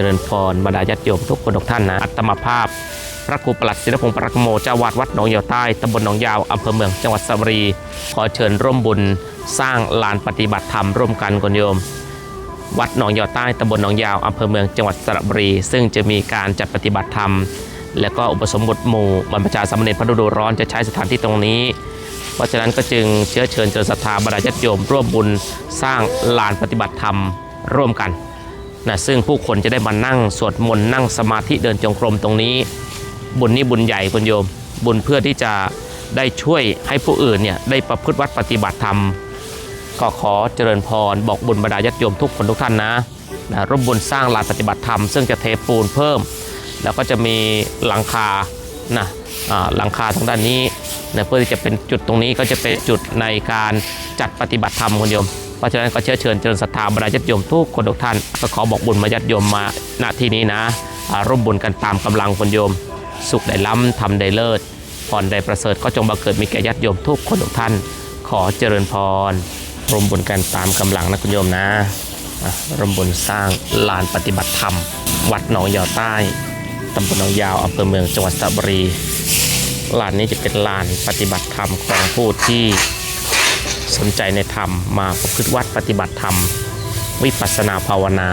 เจริญพรบรรดาญาติโยมทุกคนทุกท่านนะ อัตมาภาพ พระครูปลัดศิลปงศ์ปรักโมเจ้าวาดวัดหนองยาวใต้ตำบลหนองยาวอำเภอเมืองจังหวัดสระบุรี ขอเชิญร่วมบุญสร้างลานปฏิบัติธรรมร่วมกันคุณโยม วัดหนองยาวใต้ตำบลหนองยาวอำเภอเมืองจังหวัดสระบุรี ซึ่งจะมีการจัดปฏิบัติธรรม และก็อุปสมบทหมู่บรรพชาสามเณรพระฤดูร้อนจะใช้สถานที่ตรงนี้ เพราะฉะนั้นก็จึงเชื้อเชิญเจริญศรัทธาบรรดาญาติโยมร่วมบุญสร้างลานปฏิบัติธรรมร่วมกัน นะซึ่งผู้คนจะได้มานั่งสวดมนต์นั่งสมาธิเดินจงกรมตรงนี้ บุญนี้บุญใหญ่คุณโยม บุญเพื่อที่จะได้ช่วยให้ผู้อื่นเนี่ยได้ประพฤติวัดปฏิบัติธรรม ก็ขอเจริญพร บอกบุญบรรดาญาติโยมทุกคนทุกท่านนะนะร่วมบุญสร้างลานปฏิบัติธรรม ซึ่งจะเทปูนเพิ่ม แล้วก็จะมีหลังคานะหลังคาทางด้านนี้นะเพื่อที่จะเป็นจุดตรงนี้ก็จะเป็นจุดในการจัดปฏิบัติธรรมคุณโยม เพราะฉะนั้นก็เชื้อเชิญเจริญศรัทธาบรรดาญาติโยมทุกคนทุกท่านก็ขอบอกบุญมาญาติโยมมาณที่นี้นะร่วมบุญกันตามกำลังคุณโยม สุขได้ล้ำทำได้เลิศพรได้ประเสริฐก็จงบังเกิดมีแก่ญาติโยมทุกคนทุกท่าน ขอเจริญพรร่วมบุญกันตามกำลังนะคุณโยมนะอะร่วมบุญสร้างลานปฏิบัติธรรม วัดหนองยาวใต้ตำบลหนองยาวอำเภอเมืองจังหวัดสระบุรีลานนี้จะเป็นลานปฏิบัติธรรมของผู้ที่ สนใจในธรรมมาประพฤติวัดปฏิบัติธรรม วิปัสสนาภาวนา